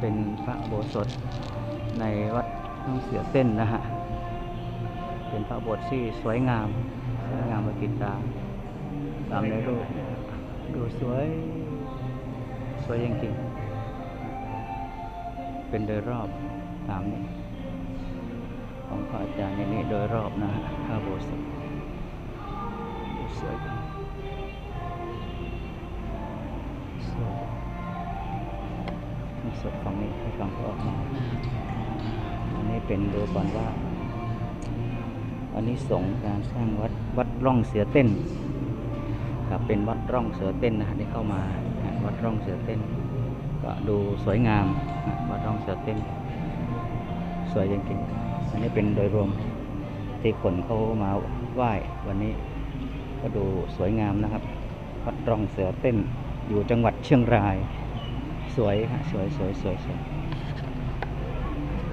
เป็นพระโบสถในวัดน้องเสือเต้นนะฮะ เป็นพระโบสถที่สวยงาม สวยงามประกิตตาตามในรูปดูสวย สวยจริงๆเป็นโดยรอบตามนี้ของพระอาจารย์นี่นี่โดยรอบนะฮะพระโบสถสวย สดฝั่งนี้ให้ฝั่งเขาออกมาอันนี้เป็นดูก่อนว่า อันนี้สงการสร้างวัดวัดร่องเสือเต้นครับเป็นวัดร่องเสือเต้นนะฮะที่เข้ามาวัดร่องเสือเต้น ก็ดูสวยงามวัดร่องเสือเต้น สวยจริงๆอันนี้เป็นโดยรวมที่คนเขามาไหว้วันนี้ ก็ดูสวยงามนะครับ วัดร่องเสือเต้นอยู่จังหวัดเชียงราย สวยฮะสวยสวยสวยสวย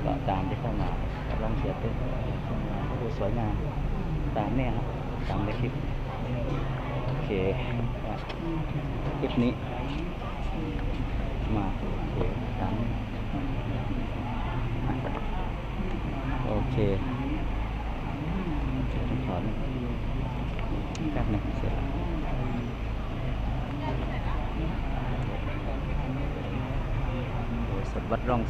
ก็ตามที่เข้ามาวัดร่องเสือเต้นเชียงรายก็ดูสวยงามตามเนี่ยครับตามในคลิปโอเคคลิปนี้ มาโอเคตามโอเคต้อ but what's wrong?